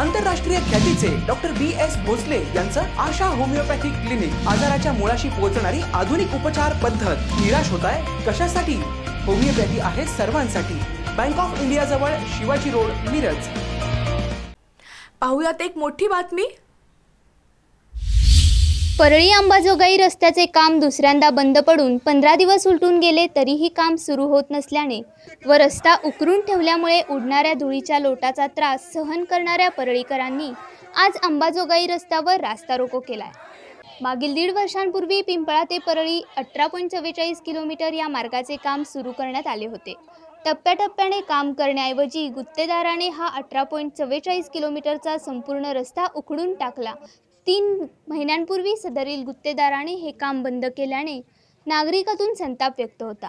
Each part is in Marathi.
आंतरराष्ट्रीय ख्यातीचे डॉक्टर बी एस भोसले यांचं आशा होमिओपॅथिक क्लिनिक आजाराच्या मुळाशी पोहोचणारी आधुनिक उपचार पद्धत. निराश होत आहे कशासाठी? होमिओपॅथी आहे सर्वांसाठी. बँक ऑफ इंडिया जवळ शिवाजी रोड मिरज. पाहुयात एक मोठी बातमी. परळी अंबाजोगाई रस्त्याचे काम दुसऱ्यांदा बंद पडून पंधरा दिवस उलटून गेले तरीही काम सुरू होत नसल्याने व रस्ता उकरून ठेवल्यामुळे उडणाऱ्या धुळीच्या लोटाचा त्रास सहन करणाऱ्या परळीकरांनी आज अंबाजोगाई रस्त्यावर रास्ता रोको केलाय. मागील दीड वर्षांपूर्वी पिंपळा ते परळी अठरा पॉईंट चव्वेचाळीस किलोमीटर या मार्गाचे काम सुरू करण्यात आले होते. टप्प्याटप्प्याने काम करण्याऐवजी गुत्तेदाराने हा अठरा पॉईंट चव्वेचाळीस किलोमीटरचा संपूर्ण रस्ता उखडून टाकला. तीन महिन्यांपूर्वी सदरील गुत्तेदाराने हे काम बंद केल्याने नागरिकातून संताप व्यक्त होता.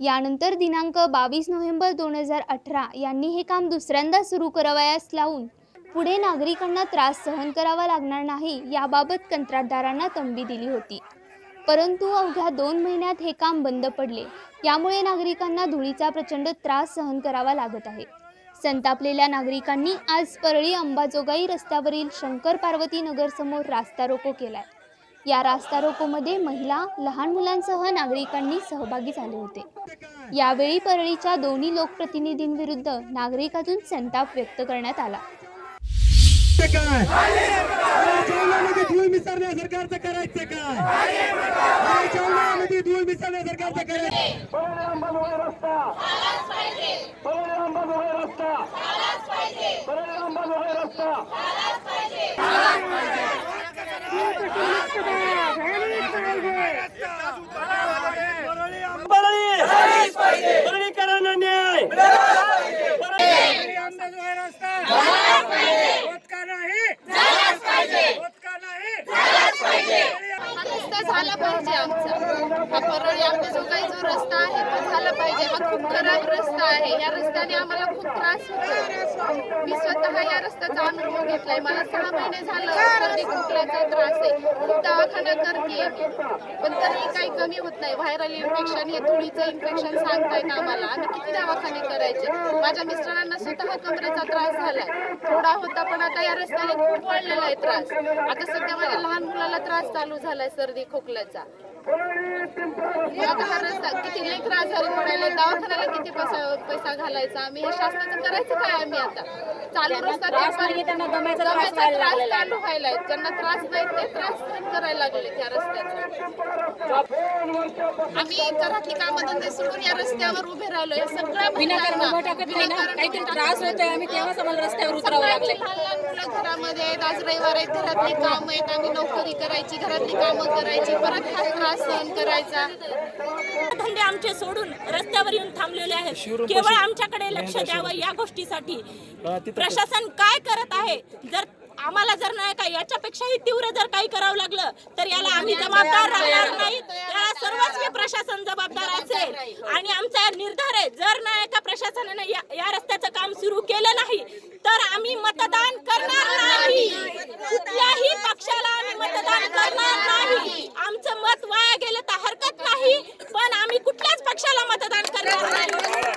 यानंतर दिनांक बावीस नोव्हेंबर दोन हजार अठरा यांनी हे काम दुसऱ्यांदा सुरू करावयास लावून पुढे नागरिकांना त्रास सहन करावा लागणार नाही याबाबत कंत्राटदारांना तंबी दिली होती. परंतु अवघ्या दोन महिन्यात हे काम बंद पडले. यामुळे नागरिकांना धुळीचा प्रचंड त्रास सहन करावा लागत आहे. संतापलेल्या नागरिकांनी आज परळी अंबाजोगाई रस्त्यावरील शंकर पार्वती नगरसमोर रास्ता रोको केलाय. या रास्ता रोकोमध्ये महिला लहान मुलांसह नागरिकांनी सहभागी झाले होते. यावेळी परळीच्या दोन्ही लोकप्रतिनिधींविरुद्ध नागरिकातून संताप व्यक्त करण्यात आला. सरकारचं करायचं काय अरे जेवणामध्ये धूळ मिसळण्या सरकारचं करायचं परळीकरांना न्याय परळी अंबाजोगाई रस्ता होत का नाही होत का नाही हा रस्ता झाला पाहिजे आमचा. हा परळी आमचा जो रस्ता आहे तो झाला पाहिजे. हा खूप खराब रस्ता आहे. या रस्त्याने आम्हाला खूप त्रास होतो मी स्वतः या रस्त्याचा अनुभव घेतलाय. मला सहा महिने झालं सर्दी खोकल्याचा त्रास आहे. खूप दवाखाना करते पण तरी काही कमी होत नाही. व्हायरल इन्फेक्शन हे धुळीचं इन्फेक्शन सांगतायत आम्हाला. आम्ही किती दवाखाने करायचे? माझ्या मिस्टरांना स्वतः कमरेचा त्रास झालाय. थोडा होता पण आता या रस्त्याने खूप वाढलेला आहे त्रास. आता सध्या माझ्या लहान मुलाला त्रास चालू झालाय सर्दी खोकल्याचा आता हा रस्ता किती लेकर आजारी पडायला दवाखान्याला किती पैसा पैसा घालायचा आम्ही हे शासनाचं करायचं काय आम्ही आता? चालू रस्ता ते पण- दम्याचा त्रास चालू व्हायलाय ज्यांना त्रास नाही ते त्रास सहन करायला लागले त्या रस्त्याचा. आम्ही घरातली कामं धंदे सोडून या रस्त्यावर उभे राहिलो या सगळ्या विनाकारण महिलांना- उभं टाकत नाही ना? विनाकारण काहीतरी त्रास होतोय. आम्ही तेव्हाच आम्हाला रस्त्यावर उतरावं लागलंय सगळ्यांची लहान लहान मुलं घरामध्ये आहेत. आज रविवार आहेत. घरातली कामं आहेत. आम्ही नोकरी करायची घरातली कामं करायची. परत हा त्रास सहन करायचा. धंदे आमचे सोडून रस्त्यावर येऊन थांबलेले आहेत. केवळ आमच्याकडे लक्ष द्यावं या गोष्टीसाठी. प्रशासन काय करत आहे? जर आम्हाला जर नाही का याच्यापेक्षाही तीव्र जर काही करावं लागलं तर याला आम्ही जबाबदार राहणार नाही. त्याला सर्वस्वी प्रशासन जबाबदार असेल. आणि आमचा निर्धार आहे जर नाही का प्रशासनाने या, या रस्त्याचं काम सुरू केलं नाही तर आम्ही मतदान करणार नाही कुठल्याही पक्षाला आम्ही मतदान करणार नाही आमचं मत वाया गेलं तर हरकत नाही पण आम्ही कुठल्याच पक्षाला मतदान करणार नाही